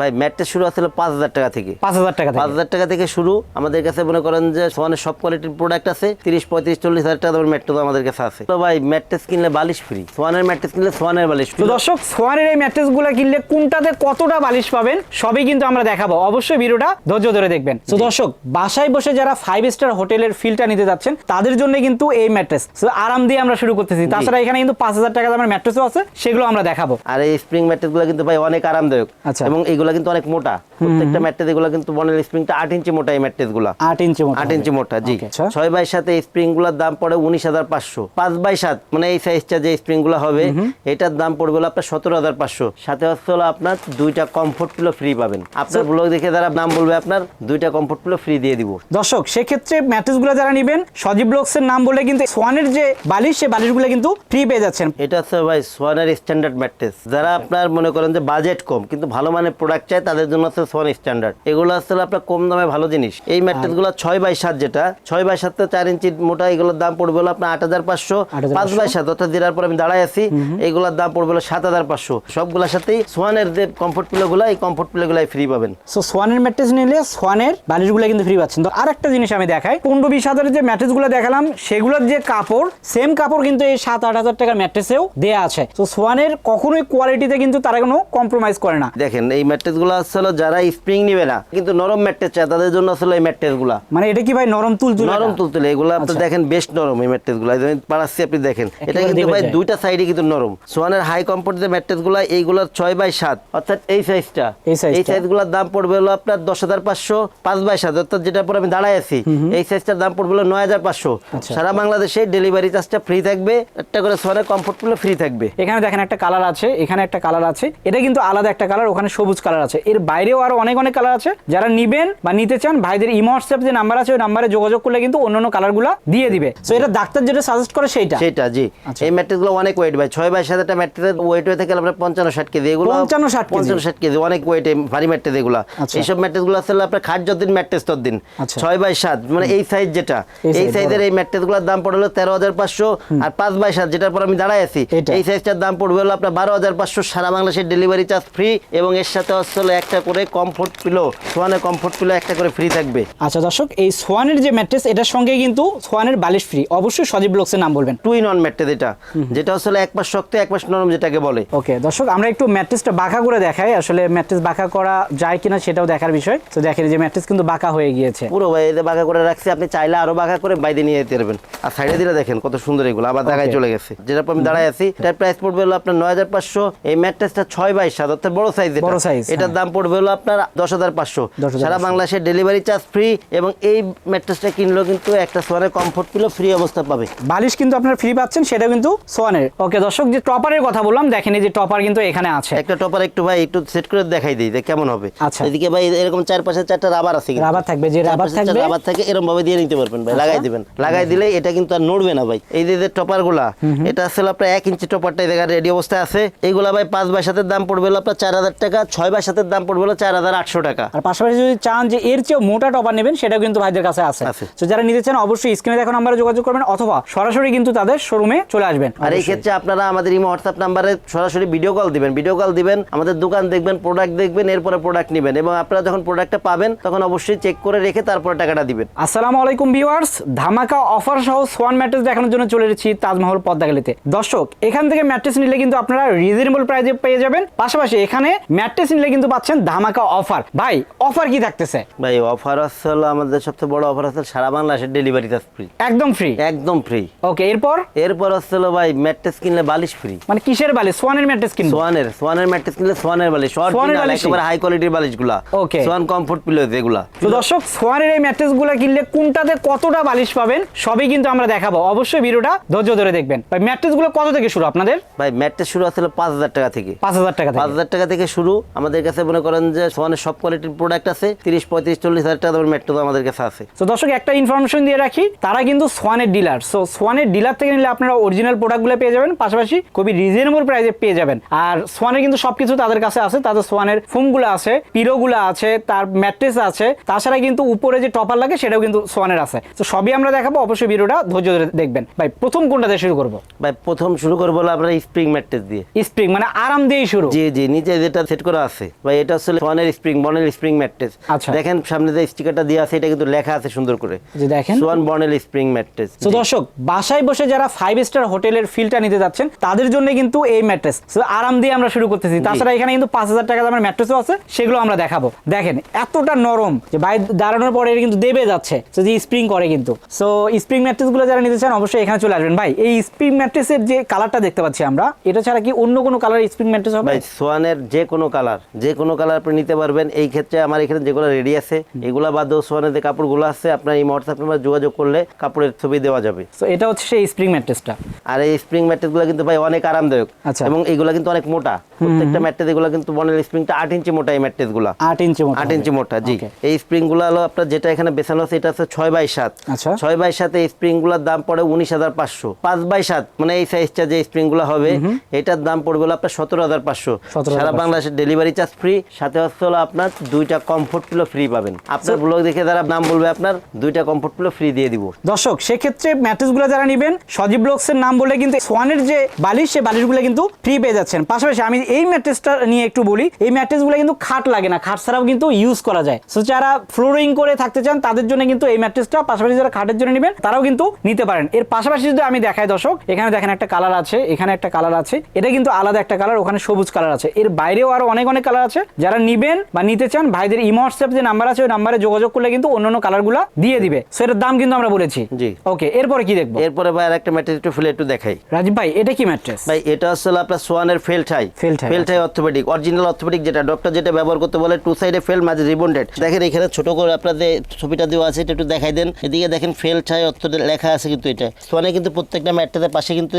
ভাই ম্যাটটা শুরু আসলে পাঁচ হাজার টাকা থেকে। পাঁচ হাজার টাকা পাঁচ থেকে হাজার টাকা থেকে শুরু। আমাদের কাছে মনে করেন যে সোয়ানের সব কোয়ালিটির প্রোডাক্ট আছে। তিরিশ পঁয়ত্রিশ চল্লিশ হাজার টাকা দামের ম্যাট্রেস আমাদের কাছে আছে। তো ভাই ম্যাট্রেস কিনলে বালিশ ফ্রি সোয়ানের ম্যাট্রেস কিনলে সোয়ানের বালিশ তো দর্শক সোয়ানের এই ম্যাট্রেসগুলো কিনলে কোনটাতে কতটা বালিশ পাবেন সবই কিন্তু আমরা দেখাবো। অবশ্যই ভিডিওটা ধৈর্য ধরে দেখবেন। তো দর্শক বাসায় বসে যারা ফাইভ স্টার হোটেলের ফিলটা নিতে যাচ্ছেন তাদের জন্য কিন্তু এই ম্যাট্রেস আরাম দিয়ে আমরা শুরু করতেছি। তাছাড়া এখানে কিন্তু পাঁচ হাজার টাকা দামের ম্যাট্রেসও আছে সেগুলো আমরা দেখাবো। আর এই স্প্রিং ম্যাট্রেসগুলো কিন্তু ভাই অনেক আরামদায়ক। আচ্ছা। এবং এগুলো কিন্তু অনেক মোটা। প্রত্যেকটা ম্যাট্রেস এগুলো কিন্তু বনের স্প্রিংটা আট ইঞ্চি মোটা এই ম্যাট্রেসগুলা আট ইঞ্চি আট ইঞ্চি মোটা জি। আচ্ছা। ছয় বাই সাথে স্প্রিংগুলোর দাম পড়ে উনিশ হাজার পাঁচশো। পাঁচ বাই সাত মানে এই সাইজটা যে স্প্রিংগুলো হবে এটার দাম পড়বে আপনার সতেরো হাজার পাঁচশো। সাথে হচ্ছে হলো আপনার দুইটা কমফোর্ট পিলো ফ্রি পাবেন। আপনার ব্লগ দেখে যারা নাম বলবে আপনার দুইটা কমফোর্ট পিলো ফ্রি দিয়ে দিব। দর্শক সেক্ষেত্রে ম্যাট্রেসগুলো যারা নেবেন সজীব ব্লগসের নাম বলে কিন্তু সোয়ানের যে বালিশ সেই বালিশগুলো কিন্তু ফ্রি পেয়ে যাচ্ছেন। এটা হচ্ছে ভাই সোয়ানের স্ট্যান্ডার্ড ম্যাট্রেস। যারা আপনার মনে করেন যে বাজেট কম কিন্তু ভালো মানের প্রোডাক্ট চাই তাদের জন্য হচ্ছে সোয়ান স্ট্যান্ডার্ড এগুলো হলো আপনার কম দামে ভালো জিনিস। এই ম্যাট্রেসগুলো ছয় বাই সাত যেটা ছয় বাই সাত চার ইঞ্চি মোটা এগুলোর দাম পড়বে হলো আপনার আট হাজার পাঁচশো। পাঁচ বাই সাত অর্থাৎ যেটার পর আমি দাঁড়ায় আছি এগুলোর দাম পড়বে হলো সাত হাজার পাঁচশো। সবগুলোর সাথেই সোয়ানের যে কমফোর্ট পিলো গুলো এই কমফোর্ট পিলো গুলাই ফ্রি পাবেন। সো সোয়ানের ম্যাট্রেস নিলে সোয়ানের বালিশগুলো কিন্তু ফ্রি পাচ্ছেন। তো আর একটা জিনিস আমি দেখাই পনেরো বিশ হাজারের যে ম্যাট্রেসগুলো দেখালাম সেগুলোর যে কাপড় সেম কাপড় কিন্তু এই সাত আট হাজার টাকার ম্যাট্রেসেও দেয়া আছে। তো সোয়ানের কখনোই কোয়ালিটিতে কিন্তু তারা কোনো কম্প্রোমাইজ করে না। দেখেন এই ম্যাট্রেসগুলো আসলে যারা স্প্রিং নিবে না কিন্তু নরম ম্যাট্রেস চায় তাদের জন্য আসলে এই ম্যাট্রেসগুলা মানে এটা কি ভাই নরম নরম তুলতুলে এগুলো আপনি আচ্ছা। দেখেন বেশ নরম এই ম্যাট্রেসগুলো পাড়াচ্ছি আপনি দেখেন। এটা কিন্তু ভাই দুইটা সাইডে কিন্তু নরম। সোয়ানের হাই কমফোর্ট যে ম্যাট্রেসগুলো এইগুলোর ছয় বাই সাত। অর্থাৎ এই সাইজটা এই size এই টা। সাইজগুলোর দাম পড়বে হলো আপনার দশ হাজার পাঁচশো পাঁচ বাই সাত। অর্থাৎ যেটা পর আমি দাঁড়ায় আছি এই সাইজটার দাম পড়বে হলো নয় হাজার পাঁচশো। আচ্ছা। সারা বাংলাদেশে ডেলিভারি চার্জটা ফ্রি থাকবে। একটা করে সোয়ানের কমফোর্টগুলো ফ্রি থাকবে। এখানে দেখেন একটা কালার আছে এখানে একটা কালার আছে। এটা কিন্তু আলাদা একটা কালার ওখানে সবুজ কালার আছে। এর বাইরেও আরও অনেক অনেক কালার আছে। যারা নিবেন বা নিতে চান ভাইদের ইমো হোয়াটসঅ্যাপ যে নাম্বার আছে ওই নাম্বারে যোগাযোগ করলে কিন্তু অন্য অন্যান্য কালারগুলো দিয়ে দিবে। সো এটা ডাক্তার যেটা সাজেস্ট করে সেইটা। সেটা জি। আচ্ছা। এই ম্যাট্রেসগুলো অনেক ওয়েট ভাই। ছয় বাই সাত একটা ম্যাট্রেস ওয়েট হয়ে থাকে আপনার পঞ্চান্ন ষাট কেজি। এগুলো 55 ষাট কেজি। পঞ্চান্ন ষাট কেজি। অনেক ওয়েট ভারী ম্যাট্রেস এগুলো। আচ্ছা। এইসব ম্যাট্রেসগুলো আসলে আপনার খাট যতদিন ম্যাট্রেস ততদিন। ছয় বাই সাত মানে এই সাইজ যেটা। এই সাইজের এই ম্যাট্রেসগুলোর দাম পড়ল তেরো হাজার পাঁচশো আর পাঁচ বাই সাত যেটার পর আমি দাঁড়ায় আছি। এই সাইজটার দাম পড়বে হলো আপনার বারো হাজার পাঁচশো সারা বাংলাদেশের ডেলিভারি চার্জ ফ্রি এবং এর সাথে হচ্ছে একটা করে কমফোর্ট পিলো সোয়ানের কমফোর্ট পিলো একটা করে ফ্রি থাকবে। আচ্ছা দর্শক এই সোয়ানের যে ম্যাট্রেস এটার সঙ্গে কিন্তু সোয়ানের বালিশ ফ্রি অবশ্যই সজীব ব্লগসের নাম বলবেন। টুইন অন ম্যাট্রেস এটা। যেটা হচ্ছে এক পাশ শক্ত এক পাশ নরম যেটাকে বলে। ওকে দর্শক আমরা একটু ম্যাট্রেসটা বাঁকা করে দেখাই। আসলে ম্যাট্রেস বাঁকা করা যায় কিনা সেটাও দেখার বিষয়। তো দেখেন এই যে ম্যাট্রেস কিন্তু বাঁকা হয়ে গিয়েছে। পুরো ভাই এদের বাঁকা করে রাখছি আপনি চাইলে আরও বাঁকা করে বাইরে নিয়ে যেতে পারবেন। আর সাইডে দিলে দেখেন কত সুন্দর এগুলো আবার Okay. চলে গেছে। যেটা আমি দাঁড়ায় আছি এটার প্রাইস পড়বে হলো আপনার নয় হাজার পাঁচশো এই ম্যাট্রেসটা ছয় বাই সাত অর্থাৎ বড় সাইজ বড় size, এটার হ্যাঁ। দাম পড়বে হলো আপনার দশ হাজার পাঁচশো। 10,500 সারা বাংলাদেশের ডেলিভারি চার্জ ফ্রি এবং এই ম্যাট্রেসটা কিনলেও কিন্তু একটা সোয়ানের কমফোর্ট পিলো ফ্রি অবস্থা পাবে। বালিশ কিন্তু আপনার ফ্রি পাচ্ছেন সেটা কিন্তু সোয়ানের। ওকে দর্শক যে টপারের কথা বললাম দেখেন এই যে টপার কিন্তু এখানে আছে। একটা টপার একটু ভাই একটু সেট করে দেখাই দিই যে কেমন হবে। আচ্ছা। এদিকে ভাই এরকম চার পাশে চারটা রাবার আছে রাবার থাকবে, যে রাবার থাকবে- রাবার থাকে এরকম ভাবে দিয়ে নিতে পারবেন ভাই আচ্ছা। লাগাই দিবেন। লাগাই দিলে এটা কিন্তু আর নড়বে না ভাই। এই যে টপারগুলা এটা আসলে আপনার এক ইঞ্চি টপারটা দেখা রেডি অবস্থায় আছে। এইগুলা ভাই পাঁচ বাই সাতের দাম পড়বে আপনার চার হাজার টাকা ছয় বাই সাতের দাম পড়বে হলো চার হাজার আটশো টাকা। আর পাশাপাশি যদি চান যে এর চেয়েও মোটা টপার নেবেন সেটাও কিন্তু ভাইদের কাছে আছে। আছে। তো যারা নিতে চান অবশ্যই স্ক্রিনে দেখো নাম্বারে যোগাযোগ করবেন অথবা সরাসরি কিন্তু তাদের শোরুমে চলে আসবেন। আর এই ক্ষেত্রে আপনারা আমাদের ইমো হোয়াটসঅ্যাপ নাম্বারে সরাসরি ভিডিও কল দিবেন। ভিডিও কল দিবেন আমাদের দোকান দেখবেন প্রোডাক্ট দেখবেন এরপরে প্রোডাক্ট নেবেন। এবং আপনারা যখন প্রোডাক্টটা পাবেন তখন অবশ্যই চেক করে রেখে তারপরে টাকাটা দিবেন। আসসালামু আলাইকুম ভিউয়ার্স ধামাকা অফার সহ সোয়ান ম্যাট্রেস দেখানোর জন্য চলে এসেছি তাজমহল পদ্মাগালিতে দর্শক এখান থেকে ম্যাট্রেস নিলে কিন্তু আপনারা রিজনেবল প্রাইসে পেয়ে যাবেন। পাশাপাশি এখানে ম্যাট্রেস নিলে কিন্তু পাচ্ছেন ধামাকা অফার। ভাই অফার কি থাকতেছে? ভাই অফার আছে আমাদের সবচেয়ে বড় অফার আছে সারা বাংলাদেশের ডেলিভারি চার্জ ফ্রি একদম ফ্রি একদম ফ্রি ওকে এরপর? এরপর হলো ভাই ম্যাট্রেস কিনলে বালিশ ফ্রি মানে কিসের বালি সোয়ানের ম্যাট্রেস কিনবো? সোয়ানের সোয়ানের ম্যাট্রেস কিনলে সোয়ানের বালিশ সোয়ানের অরিজিনাল বালিশই? একেবারে হাই কোয়ালিটির বালিশগুলা। Okay. সোয়ান কমফোর্ট পিলো এগুলা তো দর্শক সোয়ানের এই ম্যাট্রেসগুলো কিনলে কোনটাতে কতটা বালিশ পাবেন সবই কিন্তু আমরা দেখাবো। অবশ্যই ভিডিওটা ধৈর্য ধরে দেখবেন। ভাই ম্যাট্রেসগুলো কত থেকে শুরু আপনাদের? ভাই ম্যাট্রেস শুরু আসলে পাঁচ হাজার টাকা থেকে। পাঁচ হাজার টাকা পাঁচ থেকে হাজার টাকা থেকে শুরু আমাদের কাছে মনে করেন যে সোয়ানের সব কোয়ালিটির প্রোডাক্ট আছে তিরিশ পঁয়ত্রিশ চল্লিশ হাজার টাকা দামের ম্যাট্রেস আমাদের কাছে আছে। তো দর্শক একটা ইনফরমেশন দিয়ে রাখি তারা কিন্তু সোয়ানের ডিলার সো সোয়ানের ডিলার থেকে নিলে আপনারা অরিজিনাল প্রোডাক্টগুলো পেয়ে যাবেন পাশাপাশি খুবই রিজনেবল প্রাইসে পেয়ে যাবেন। আর সোয়ানের কিন্তু সবকিছু তাদের কাছে আছে তাদের সোয়ানের ফোমগুলো আছে পিলোগুলো আছে তার ম্যাট্রেস আছে তাছাড়া কিন্তু উপরে যে টপার লাগে সেটাও কিন্তু সোয়ানের আছে। তো সবই আমরা দেখাবো অবশ্যই ভিডিওটা ধৈর্য ধরে দেখবেন। ভাই প্রথম কোনটা দিয়ে শুরু করব? ভাই প্রথম শুরু করব আপনার স্প্রিং ম্যাট্রেস দিয়ে। স্প্রিং মানে আরাম দিয়েই শুরু। জি জি নিচে যেটা সেট করা আছে ভাই এটা হচ্ছে সোয়ানের স্প্রিং বনেল স্প্রিং ম্যাট্রেস। আচ্ছা। দেখেন সামনে যে স্টিকারটা দেওয়া আছে এটা কিন্তু লেখা আছে সুন্দর করে। যে দেখেন। Swan Bonnell spring mattress. তো দর্শক বাসায় বসে যারা ফাইভ স্টার হোটেলের ফিলটা নিতে যাচ্ছেন তাদের জন্য কিন্তু এই ম্যাট্রেস। আরাম দিয়ে আমরা শুরু করতেছি। তাছাড়া এখানে কিন্তু পাঁচ হাজার টাকা দামের ম্যাট্রেসও আছে সেগুলো আমরা দেখাবো। দেখেন এতটা নরম যে বাইরে দাঁড়ানোর পরে কিন্তু দেবে যাচ্ছে। তো যে স্প্রিং করে কিন্তু। সো স্প্রিং ম্যাট্রেসগুলো যারা নিতে চান অবশ্যই এখানে চলে আসবেন। ভাই এই স্প্রিং ম্যাট্রেসের যে কালারটা দেখতে পাচ্ছি আমরা এটা ছাড়া কি অন্য কোনো কালার স্প্রিং ম্যাট্রেস হবে? সোয়ানের যে কোনো কালার যে কোনো কালার আপনি নিতে পারবেন। এই ক্ষেত্রে আমার এখানে যেগুলো রেডি আছে এগুলা বাদেও সোয়ানের যে কাপড়গুলো আছে আপনার এই হোয়াটসঅ্যাপ নাম্বার যোগাযোগ করলে কাপড়ের ছবি দেওয়া যাবে। তো এটা হচ্ছে সেই স্প্রিং ম্যাট্রেসটা আর এই স্প্রিং ম্যাট্রেসগুলো কিন্তু ভাই অনেক আরামদায়ক। আচ্ছা। এবং এগুলো কিন্তু অনেক মোটা। প্রত্যেকটা ম্যাট্রেস এগুলো কিন্তু বনেল স্প্রিংটা আট ইঞ্চি মোটা এই ম্যাট্রেসগুলো আট ইঞ্চি মতো আট ইঞ্চি মোটা জি। এই স্প্রিংগুলো হলো আপনার যেটা এখানে বেছানো আছে এটা আছে ছয় বাই সাত। আচ্ছা। ছয় বাই সাত এই স্প্রিংগুলোর দাম পড়ে উনিশ হাজার পাঁচশো। পাঁচ বাই সাত মানে এই সাইজটা যে স্প্রিংগুলো হবে এটার দাম পড়বে হলো আপনার সতেরো হাজার পাঁচশো। সারা বাংলাদেশের ডেলিভারি চার্জ ফ্রি সাথে হচ্ছে হলো আপনার দুইটা কমফোর্ট পিলো ফ্রি পাবেন। আপনার ব্লগ দেখে যারা নাম বলবে আপনার দুইটা কমফোর্ট পিলো ফ্রি দিয়ে দিব। দর্শক সেক্ষেত্রে ম্যাট্রেসগুলো যারা নেবেন সজীব ব্লকসের নাম বলে কিন্তু সোয়ানের যে বালিশ সে বালিশগুলো কিন্তু ফ্রি পেয়ে যাচ্ছেন। পাশাপাশি আমি এই ম্যাট্রেসটা নিয়ে একটু বলি এই ম্যাট্রেসগুলো কিন্তু খাট লাগে না খাট ছাড়াও কিন্তু ইউজ করা যায়। সো যারা ফ্লোরিং করে থাকতে চান তাদের জন্য কিন্তু এই ম্যাট্রেসটা পাশাপাশি যারা খাটের জন্য নেবেন তারাও কিন্তু নিতে পারেন। এর পাশাপাশি যদি আমি দেখাই দর্শক এখানে দেখেন একটা কালার আছে এখানে একটা কালার আছে এটা কিন্তু আলাদা একটা কালার ওখানে সবুজ কালার আছে। এর বাইরেও আরও অনেক অনেক কালার আছে। যারা নিবেন বা নিতে চান ভাইদের ইমো হোয়াটসঅ্যাপ যে নাম্বার আছে ওই নাম্বারে যোগাযোগ করলে কিন্তু অন্যান্য কালারগুলো দিয়ে দিবে। সো এটার দাম কিন্তু আমরা বলেছি। জি। ওকে এরপরে কি দেখব? এরপরে ভাই আর একটা ম্যাট্রেস একটু ফুলে একটু দেখাই। রাজীব ভাই এটা কি ম্যাট্রেস ভাই এটা হলো আপনার সোয়ানের ফেলঠাই ফেলঠাই, ফেলঠাই অর্থোপেডিক অরিজিনাল অর্থোপেডিক যেটা ডক্টর যেটা ব্যবহার করতে বলে টু সাইডে ফেল মাঝে রিবন্ডেড দেখেন এখানে ছোট করে আপনাদের ছবিটা দেওয়া আছে এটা একটু দেখাই দেন। এদিকে দেখেন ফেলঠাই অর্থ লেখা আছে কিন্তু এটা। সোয়ানে কিন্তু প্রত্যেকটা ম্যাটটাতে পাশে কিন্তু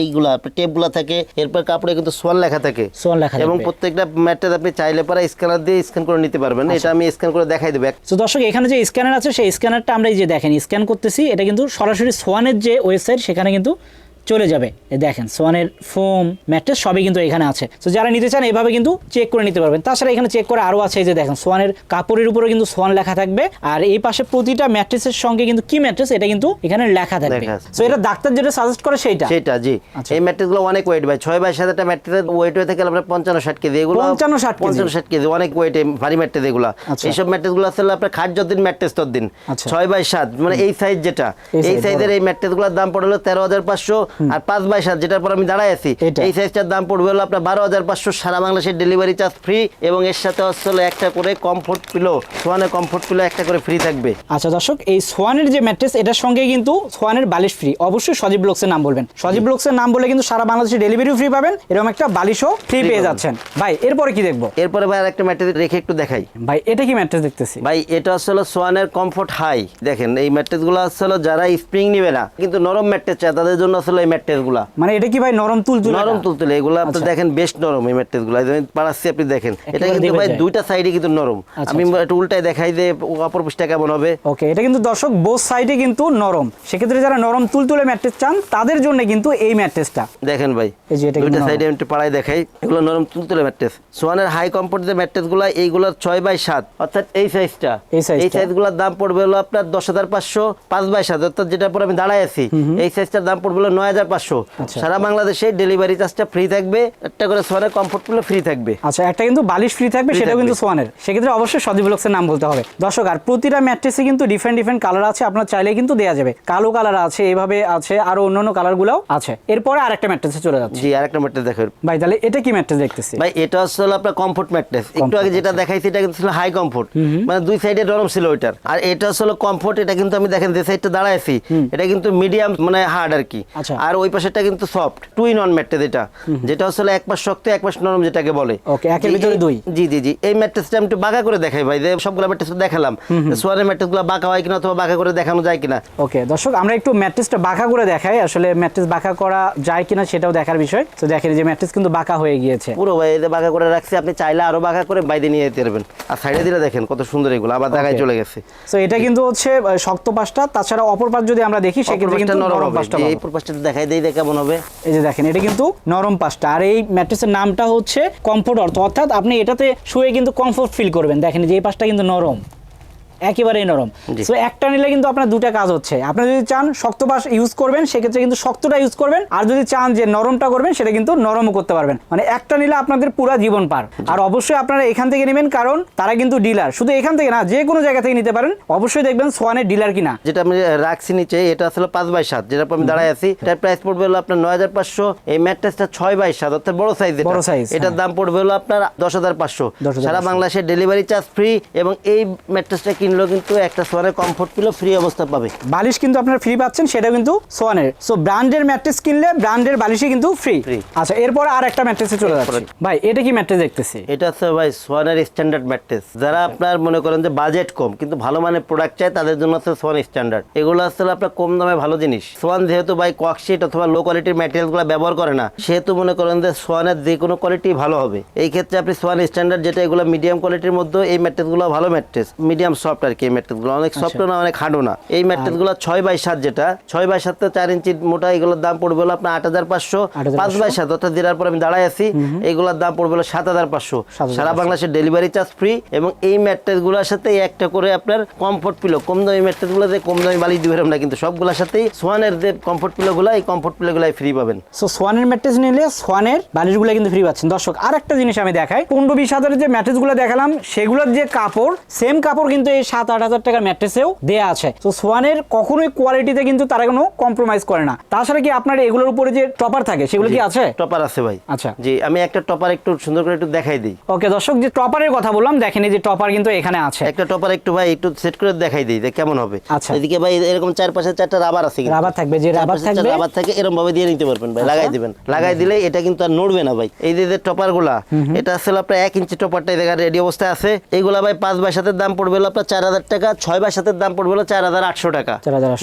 এইগুলা টেপগুলা থাকে। এরপর কাপড়ে কিন্তু সোয়ান লেখা থাকে। সোয়ান লেখা এবং। প্রত্যেকটা ম্যাটটাতে আপনি চাইলে পরে স্ক্যানার দিয়ে স্ক্যান করে নিতে পারবেন। আচ্ছা। এটা আমি স্ক্যান করে দেখাই দেবো। তো দর্শক এখানে যে স্ক্যানার আছে সেই স্ক্যানারটা আমরা এই যে দেখেন স্ক্যান করতেছি। এটা কিন্তু সরাসরি সোয়ানের যে ওয়েবসাইট সেখানে কিন্তু চলে যাবে। দেখেন সোয়ানের ফোম ম্যাট্রেস সবই কিন্তু এখানে আছে। তো যারা নিতে চান এভাবে কিন্তু চেক করে নিতে পারবেন। তাছাড়া এখানে চেক করে আরও আছে যে দেখেন সোয়ানের কাপড়ের উপরে কিন্তু সোয়ান লেখা থাকবে। আর এই পাশে প্রতিটা ম্যাট্রেসের সঙ্গে কিন্তু কি ম্যাট্রেস? এটা কিন্তু এখানে লেখা থাকবে। তো এটা ডাক্তার যেটা সাজেস্ট করে সেইটা। সেটা জি। আচ্ছা। এই ম্যাট্রেসগুলো অনেক ওয়েট ভাই। ছয় বাই সাত একটা ম্যাট্রেসের ওয়েট হয়ে থাকে আপনার পঞ্চান্ন ষাট কেজি। এগুলো 55 60 কেজি। পঞ্চান্ন ষাট কেজি অনেক ওয়েট ভারী ম্যাট্রেস এগুলো। আচ্ছা। এইসব ম্যাট্রেসগুলো আসলে আপনার খাট যতদিন ম্যাট্রেস ততদিন আচ্ছা। ছয় বাই সাত মানে এই সাইজ যেটা। এই সাইজের। এই ম্যাট্রেসগুলোর দাম পড়ল তেরো হাজার পাঁচশো আর পাঁচ বাই সাত যেটার পর আমি দাঁড়ায় আছি এই সাইজটার দাম পড়বে হলো আপনার বারো হাজার পাঁচশো সারা বাংলাদেশের ডেলিভারি চার্জ ফ্রি এবং এর সাথে হচ্ছে একটা করে কমফোর্ট পিলো সোয়ানের কমফোর্ট পিলো একটা করে ফ্রি থাকবে। আচ্ছা দর্শক এই সোয়ানের যে ম্যাট্রেস এটার সঙ্গে কিন্তু সোয়ানের বালিশ ফ্রি অবশ্যই সজীব ব্লকসের নাম বলবেন। সজীব ব্লকসের নাম বলে কিন্তু সারা বাংলাদেশে ডেলিভারি ফ্রি পাবেন এরকম একটা বালিশও ফ্রি পেয়ে যাচ্ছেন। ভাই এরপরে কি দেখব? এরপরে ভাই আর একটা ম্যাট্রেস রেখে একটু দেখাই। ভাই এটা কি ম্যাট্রেস দেখতেছি? ভাই এটা আসলে সোয়ানের কমফোর্ট হাই দেখেন এই ম্যাট্রেসগুলো আসলে যারা স্প্রিং নিবে না কিন্তু নরম ম্যাট্রেস চায় তাদের জন্য আসলে এই ম্যাট্রেসগুলা মানে এটা কি ভাই নরম নরম তুলতুলে এগুলো আপনি আচ্ছা। দেখেন বেশ নরম এই ম্যাট্রেসগুলো পাড়াচ্ছি আপনি দেখেন। এটা কিন্তু ভাই দুইটা সাইডে কিন্তু নরম। আচ্ছা, আমি আচ্ছা। একটু উল্টায় দেখাই যে অপর পৃষ্ঠা কেমন হবে। ওকে এটা কিন্তু দর্শক সাইডে কিন্তু নরম। সেক্ষেত্রে যারা নরম তুলতুলে ম্যাট্রেস চান তাদের জন্য কিন্তু এই ম্যাট্রেসটা। দেখেন ভাই এই যে এটা দুইটা সাইডে আমি একটু পাড়ায় দেখাই। এগুলো নরম তুলতুলে ম্যাট্রেস। সোয়ানের হাই কমফোর্ট যে ম্যাট্রেসগুলো এইগুলোর ছয় বাই সাত। অর্থাৎ এই সাইজটা এই size এই সাইজগুলোর দাম পড়বে হলো আপনার দশ হাজার পাঁচশো পাঁচ বাই সাত। অর্থাৎ যেটার পর আমি দাঁড়ায় আছি এই সাইজটার দাম পড়বে হলো নয় হাজার পাঁচশো। আচ্ছা। সারা বাংলাদেশে ডেলিভারি চার্জটা ফ্রি থাকবে। একটা করে সোয়ানের কমফোর্ট ফ্রি থাকবে। আচ্ছা একটা কিন্তু বালিশ ফ্রি থাকবে সেটাও কিন্তু সোয়ানের। সেক্ষেত্রে অবশ্যই সজীব নাম বলতে হবে। দর্শক আর প্রতিটা ম্যাট্রেসে কিন্তু ডিফারেন্ট ডিফারেন্ট কালার আছে আপনার চাইলে কিন্তু দেওয়া যাবে। কালো কালার আছে এভাবে আছে আরও অন্যান্য কালারগুলোও আছে। এরপরে আরেকটা ম্যাট্রেসে চলে যাচ্ছে। জি আরেকটা ম্যাট্রেস দেখেন ভাই তাহলে এটা কি ম্যাট্রেস দেখতেছি? ভাই এটা হলো আপনার কমফোর্ট ম্যাট্রেস একটু আগে যেটা দেখাইছি এটা কিন্তু ছিল হাই কমফোর্ট মানে দুই সাইডে নরম ছিল ওইটার। আর এটা হলো কমফোর্ট এটা কিন্তু আমি দেখেন যে সাইডটা দাঁড়ায় আছি। এটা কিন্তু মিডিয়াম মানে হার্ড আর কি। আচ্ছা। আর ওই পাশেরটা কিন্তু সফট টুই নন ম্যাট্রেস এটা। যেটা হলো এক পাশ শক্ত এক পাশ নরম যেটাকে বলে। Okay, একের ভিতরে দুই। জি জি জি এই ম্যাট্রেসটা আমি একটু বাঁকা করে দেখাই ভাই যে সবগুলো ম্যাট্রেস দেখালাম। সোয়ারের ম্যাট্রেসগুলো বাঁকা হয় কিনা অথবা বাঁকা করে দেখানো যায় কিনা। ওকে দর্শক আমরা একটু ম্যাট্রেসটা বাঁকা করে দেখাই আসলে ম্যাট্রেস বাঁকা করা যায় কিনা সেটাও দেখার বিষয়। তো দেখেন যে ম্যাট্রেস কিন্তু বাঁকা হয়ে গিয়েছে। পুরো ভাই যে বাঁকা করে রাখছি আপনি চাইলে আরও বাঁকা করে বাইরে নিয়ে যেতে পারবেন। আর সাইডে দিলে দেখেন কত সুন্দর এগুলো আবার দেখায় চলে গেছে। তো এটা কিন্তু হচ্ছে শক্ত পাশটা তাছাড়া অপর পাশ যদি আমরা দেখি সেক্ষেত্রে কিন্তু নরম পাশটা এই পাবো। দেখাই দেই কেমন হবে? এই যে দেখেন, এটা কিন্তু নরম পাশটা আর এই ম্যাট্রেসের নামটা হচ্ছে কমফোর্ট অর্থ। অর্থাৎ আপনি এটাতে শুয়ে কিন্তু কমফোর্ট ফিল করবেন। দেখেন যে এই পাশটা কিন্তু নরম। একেবারেই নরম। তো একটা নিলে কিন্তু আপনার দুটা কাজ হচ্ছে। আপনি যদি চান শক্ত বাঁশ ইউজ করবেন সেক্ষেত্রে কিন্তু শক্তটা ইউজ করবেন। আর যদি চান যে নরমটা করবেন সেটা কিন্তু নরমও করতে পারবেন। মানে একটা নিলে আপনাদের পুরো জীবন পার। আর অবশ্যই আপনারা এখান থেকে নেবেন কারণ তারা কিন্তু ডিলার শুধু এখান থেকে না যে কোনো জায়গা থেকে নিতে পারেন। অবশ্যই দেখবেন সোয়ানের ডিলার কিনা। যেটা আমি রাখছি নিচে এটা আসলে পাঁচ বাই সাত। যেটা আমি দাঁড়ায় আছি এটার প্রাইস পড়বে হলো আপনার নয় হাজার পাঁচশো। এই ম্যাট্রেসটা ছয় বাই সাত অর্থাৎ বড় সাইজ বড় সাইজ এটার হ্যাঁ। দাম পড়বে হলো আপনার দশ হাজার পাঁচশো। 10,500 সারা বাংলাদেশের ডেলিভারি চার্জ ফ্রি এবং এই ম্যাট্রেসটা কিনলেও কিন্তু একটা সোয়ানের কমফোর্ট পিলো ফ্রি অবস্থা পাবে। বালিশ কিন্তু আপনারা ফ্রি পাচ্ছেন সেটা কিন্তু সোয়ানের। সো ব্র্যান্ডের ম্যাট্রেস কিনলে ব্র্যান্ডের বালিশই কিন্তু ফ্রি। আচ্ছা এরপর আর একটা ম্যাট্রেসে চলে যাচ্ছে। ভাই এটা কি ম্যাট্রেস দেখতেছি? এটা হচ্ছে ভাই সোয়ানের স্ট্যান্ডার্ড ম্যাট্রেস যারা আপনার মনে করেন যে বাজেট কম কিন্তু ভালো মানের প্রোডাক্ট চাই তাদের জন্য হচ্ছে সোয়ান স্ট্যান্ডার্ড এগুলো আসলে আপনার কম দামে ভালো জিনিস। সোয়ান যেহেতু ভাই ককশিট অথবা লো কোয়ালিটির ম্যাটেরিয়ালগুলো ব্যবহার করে না সেহেতু মনে করেন যে সোয়ানের যে কোনো কোয়ালিটি ভালো হবে। এই ক্ষেত্রে আপনি সোয়ান স্ট্যান্ডার্ড যেটা এগুলো মিডিয়াম কোয়ালিটির মধ্যে এই ম্যাট্রেসগুলো ভালো ম্যাট্রেস মিডিয়াম সফট আর কি ম্যাট্রেসগুলো অনেক সফট না অনেক হার্ডও না। এই ম্যাট্রেসগুলো ছয় বাই সাত যেটা ছয় বাই সাত চার ইঞ্চি মোটা এগুলোর দাম পড়বে হলো আপনার আট হাজার পাঁচশো। পাঁচ বাই সাত অর্থাৎ দেওয়ার পর আমি দাঁড়ায় আছি এগুলোর দাম পড়বে হলো সাত হাজার পাঁচশো। সারা বাংলাদেশের ডেলিভারি চার্জ ফ্রি এবং এই ম্যাট্রেসগুলোর সাথে একটা করে আপনার কমফোর্ট পিলো কম দামি ম্যাট্রেসগুলো যে কম দামি বালিশ দিবেন না কিন্তু সবগুলোর সাথেই সোয়ানের যে কমফোর্ট পিলোগুলো এই কমফোর্ট পিলোগুলাই ফ্রি পাবেন। সো সোয়ানের ম্যাট্রেস নিলে সোয়ানের বালিশগুলো কিন্তু ফ্রি পাচ্ছেন। দর্শক আর একটা জিনিস আমি দেখাই। পনেরো বিশ হাজারের যে ম্যাট্রেসগুলো দেখালাম সেগুলোর যে কাপড় সেম কাপড় কিন্তু এই সাত আট হাজার টাকার ম্যাট্রেসেও দেয়া আছে। তো সোয়ানের কখনোই কোয়ালিটিতে কিন্তু তারা কোনো কম্প্রোমাইজ করে না। তাছাড়া কি আপনার এগুলোর উপরে যে টপার থাকে সেগুলো কি আছে? টপার আছে ভাই। আচ্ছা। জি আমি একটা টপার একটু সুন্দর করে একটু দেখাই দিই। ওকে দর্শক যে টপারের কথা বললাম দেখেন এই যে টপার কিন্তু এখানে আছে। একটা টপার একটু ভাই একটু সেট করে দেখাই দিই কেমন হবে। আচ্ছা। এদিকে ভাই এরকম চার পাশে চারটা রাবার আছে। রাবার থাকবে, যে রাবার থাকবে- রাবার থাকে এরকম ভাবে দিয়ে নিতে পারবেন ভাই লাগাই দিবেন। লাগাই দিলে এটা কিন্তু আর নড়বে না ভাই। এই যে টপারগুলা এটা আসলে আপনার এক ইঞ্চি টপারটা জায়গায় রেডি অবস্থায় আছে। এইগুলা ভাই পাঁচ বাই সাতের দাম পড়বে আপনার চার হাজার টাকা ছয় বাই সাতের দাম পড়বে হলো চার হাজার আটশো টাকা।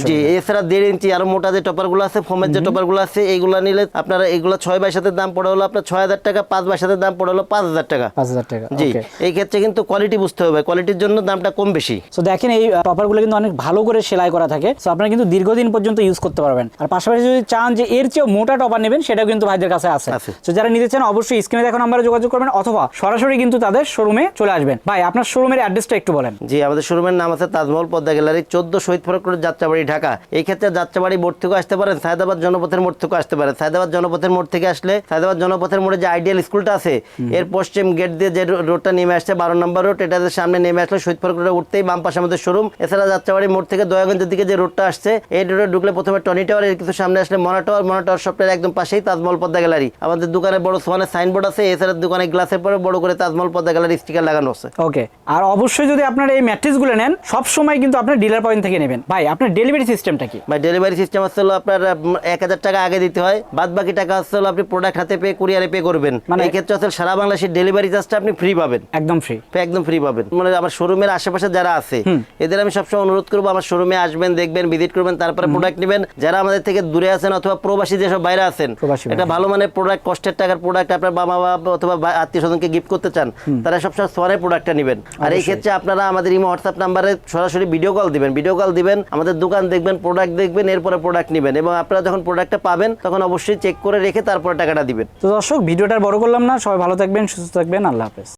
জি এছাড়া দেড় ইঞ্চি আরও মোটা যে আছে ফোমের যে আছে এইগুলা নিলে আপনারা এইগুলা ছয় বাই সাতের দাম পড়ে হলো আপনার ছয় হাজার টাকা পাঁচ বাই সাতের দাম পড়ে হলো পাঁচ হাজার টাকা। পাঁচ হাজার টাকা জি এই ক্ষেত্রে কিন্তু কোয়ালিটি বুঝতে হবে কোয়ালিটির জন্য দামটা কম বেশি। সো দেখেন এই টপারগুলো কিন্তু অনেক ভালো করে সেলাই করা থাকে। সো আপনারা কিন্তু দীর্ঘদিন পর্যন্ত ইউজ করতে পারবেন। আর পাশাপাশি যদি চান যে এর চেয়েও মোটা টপার নেবেন সেটাও কিন্তু ভাইদের কাছে আছে। আছে। তো যারা নিতে চান অবশ্যই স্ক্রিনে দেখো নাম্বারে যোগাযোগ করবেন অথবা সরাসরি কিন্তু তাদের শোরুমে চলে আসবেন। ভাই আপনার শোরুমের অ্যাড্রেসটা একটু বলেন। জি আমাদের শোরুমের নাম আছে তাজমহল পদ্মা গ্যালারি চোদ্দ শহীদ ফরক রোড যাত্রাবাড়ি ঢাকা। এই ক্ষেত্রে যাত্রাবাড়ি মোড় থেকেও আসতে পারেন সায়দাবাদ জনপথের মোড় থেকেও আসতে পারেন। সায়দাবাদ জনপথের মোড় থেকে আসলে সায়দাবাদ জনপথের মোড়ে যে আইডিয়াল স্কুলটা আছে এর পশ্চিম গেট দিয়ে যে রোডটা নেমে আসছে বারো নম্বর রোড এটাদের সামনে নেমে আসলে শহীদ ফরক রোডে উঠতেই বাম পাশে আমাদের শোরুম এছাড়া যাত্রাবাড়ি মোড় থেকে দয়াগঞ্জের দিকে যে রোডটা আসছে এই রোডে ঢুকলে প্রথমে টনি টাওয়ার এর কিছু সামনে আসলে মনা টাওয়ার। মনা টাওয়ার শপের একদম পাশেই তাজমহল পদ্মা গ্যালারি। আমাদের দোকানে বড় সোয়ানের সাইনবোর্ড আছে এছাড়া দোকানে গ্লাসের পরে বড় করে তাজমহল পদ্মা গ্যালারি স্টিকার লাগানো আছে। ওকে আর অবশ্যই যদি আপনারা এই ম্যাট্রিক্সগুলো নেন সব সময় কিন্তু আপনার ডিলার পয়েন্ট থেকে নেবেন। ভাই আপনার ডেলিভারি সিস্টেমটা কি? বা ডেলিভারি সিস্টেম হচ্ছে আপনার এক হাজার টাকা আগে দিতে হয় বাদ বাকি টাকা হচ্ছে আপনি প্রোডাক্ট হাতে পে কুরিয়ারে পে করবেন। মানে- এই ক্ষেত্রে হচ্ছে সারা বাংলাদেশের ডেলিভারি চার্জটা আপনি ফ্রি পাবেন। একদম ফ্রি একদম ফ্রি পাবেন। মানে আমার শোরুমের আশেপাশে যারা আছে এদের আমি সবসময় অনুরোধ করব আমার শোরুমে আসবেন দেখবেন ভিজিট করবেন তারপরে প্রোডাক্ট নেবেন। যারা আমাদের থেকে দূরে আছেন অথবা প্রবাসী যেসব বাইরে আছেন এটা ভালো মানের প্রোডাক্ট কষ্টের টাকার প্রোডাক্ট আপনার বাবা মা অথবা আত্মীয় স্বজনকে গিফট করতে চান তারা সবসময় সোয়ারের প্রোডাক্টটা নেবেন। আর এই ক্ষেত্রে আপনারা আমাদের ইমো হোয়াটসঅ্যাপ নাম্বারে সরাসরি ভিডিও কল দিবেন। ভিডিও কল দিবেন, আমাদের দোকান দেখবেন প্রোডাক্ট দেখবেন, এরপরে প্রোডাক্ট নেবেন এবং আপনারা যখন প্রোডাক্টটা পাবেন, তখন অবশ্যই চেক করে রেখে তারপরে টাকাটা দিবেন। তো দর্শক, ভিডিওটা বড় করলাম না। সবাই ভালো থাকবেন, সুস্থ থাকবেন। আল্লাহ হাফেজ।